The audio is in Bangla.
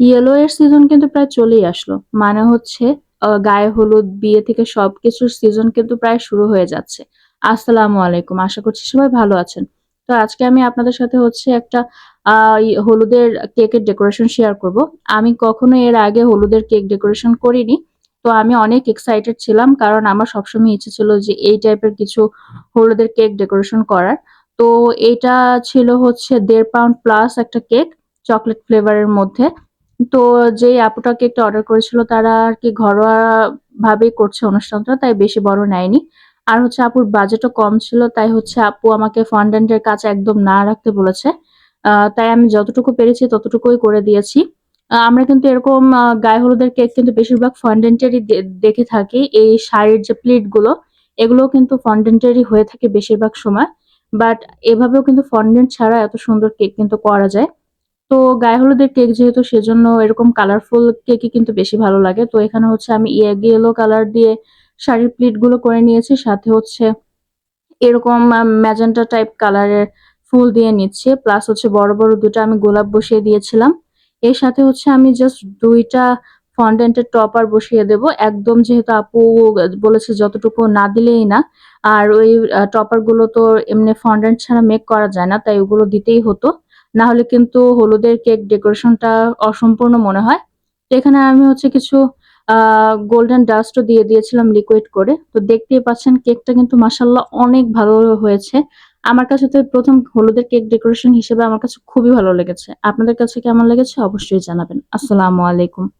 ইয়েলো এর সিজন কিন্তু প্রায় চলেই আসলো। মানে হচ্ছে গায়ে হলুদ, বিয়ে থেকে সবকিছুর সিজন কিন্তু প্রায় শুরু হয়ে যাচ্ছে। আসসালামু আলাইকুম, আশা করছি সবাই ভালো আছেন। তো আজকে আমি আপনাদের সাথে হচ্ছে একটা হলুদের কেকের ডেকোরেশন শেয়ার করব। আমি কখনো এর আগে হলুদের কেক ডেকোরেশন করিনি, তো আমি অনেক এক্সাইটেড ছিলাম কারণ আমার সবসময় ইচ্ছে ছিল যে এই টাইপের কিছু হলুদের কেক ডেকোরেশন করার। তো এটা ছিল হচ্ছে দেড় পাউন্ড প্লাস একটা কেক চকলেট ফ্লেভারের মধ্যে। তো যেই আপুটা কেকটা অর্ডার করেছিল, তারা আর কি ঘরোয়া ভাবেই করছে অনুষ্ঠানটা, তাই বেশি বড় নেয়নি। আর হচ্ছে আপুর বাজেটও কম ছিল, তাই হচ্ছে আপু আমাকে ফন্ডেন্টের কাছে একদম না রাখতে বলেছে। তাই আমি যতটুকু পেরেছি ততটুকুই করে দিয়েছি। আমরা কিন্তু এরকম গায়ে হলুদের কেক কিন্তু বেশিরভাগ ফন্ডেন্টেরই দেখে থাকি। এই শাড়ির যে প্লিটগুলো, এগুলোও কিন্তু ফন্ডেন্টেরই হয়ে থাকে বেশিরভাগ সময়। বাট এভাবেও কিন্তু ফন্ডেন্ট ছাড়া এত সুন্দর কেক কিন্তু করা যায়। তো গায়ে হলুদের কেক যেহেতু সেজন্য এরকম কালারফুল কেকই কিন্তু বেশি ভালো লাগে। তো এখানে হচ্ছে আমি ইয়ে ইয়েলো কালার দিয়ে শাড়ির প্লিটগুলো করে নিয়েছি, সাথে হচ্ছে এরকম ম্যাজেন্টা টাইপ কালারের ফুল দিয়ে নিচ্ছে। প্লাস হচ্ছে বড় বড় দুটো আমি গোলাপ বসিয়ে দিয়েছিলাম। এর সাথে হচ্ছে আমি জাস্ট দুইটা ফন্ডেন্টের টপার বসিয়ে দেব। একদম যেহেতু আপু বলেছে যতটুকু না দিলেই না, আর ওই টপারগুলো তো এমনি ফন্ডেন্ট ছাড়া মেক করা যায় না, তাই ওগুলো দিতেই হতো। না হলে কিন্তু হলুদের কেক ডেকোরেশনটা অসম্পূর্ণ মনে হয়। তো এখানে আমি হচ্ছে কিছু গোল্ডেন ডাস্টও দিয়ে দিয়েছিলাম লিকুইড করে। তো দেখতেই পাচ্ছেন কেকটা কিন্তু মাসাল্লাহ অনেক ভালো হয়েছে। আমার কাছে তো প্রথম হলুদের কেক ডেকোরেশন হিসেবে আমার কাছে খুবই ভালো লেগেছে। আপনাদের কাছে কেমন লেগেছে অবশ্যই জানাবেন। আসসালামু আলাইকুম।